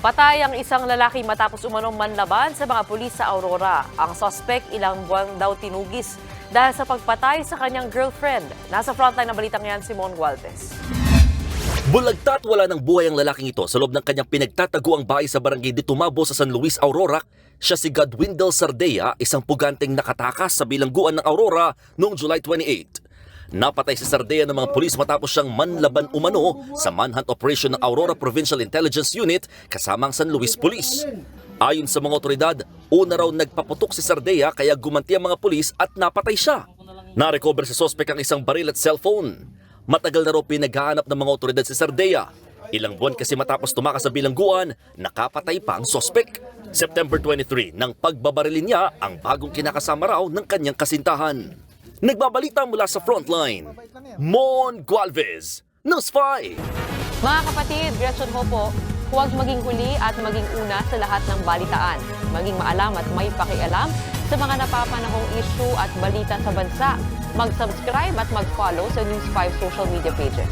Patay ang isang lalaki matapos umanong manlaban sa mga pulis sa Aurora. Ang suspect ilang buwan daw tinugis dahil sa pagpatay sa kanyang girlfriend. Nasa frontline ng balitang yan, Simon Gualtes. Bulagtat wala ng buhay ang lalaking ito sa loob ng kanyang pinagtataguang bahay sa barangay de Tumabo sa San Luis, Aurora. Siya si Godwin Del Sardea, isang puganteng nakatakas sa bilangguan ng Aurora noong July 28. Napatay si Sardea ng mga pulis matapos siyang manlaban umano sa manhunt operation ng Aurora Provincial Intelligence Unit kasama ang San Luis Police. Ayon sa mga otoridad, una raw nagpaputok si Sardea kaya gumanti ang mga pulis at napatay siya. Narecover sa sospek ang isang baril at cellphone. Matagal na raw pinaghahanap ng mga otoridad si Sardea. Ilang buwan kasi matapos tumakas sa bilangguan, nakapatay pa ang sospek. September 23, nang pagbabarilin niya ang bagong kinakasama raw ng kanyang kasintahan. Nagbabalita mula sa frontline, Mon Gualvez, News 5. Mga kapatid, Gretchen ho po, huwag maging huli at maging una sa lahat ng balitaan. Maging maalam at may pakialam sa mga napapanahong issue at balita sa bansa. Mag-subscribe at mag-follow sa News 5 social media pages.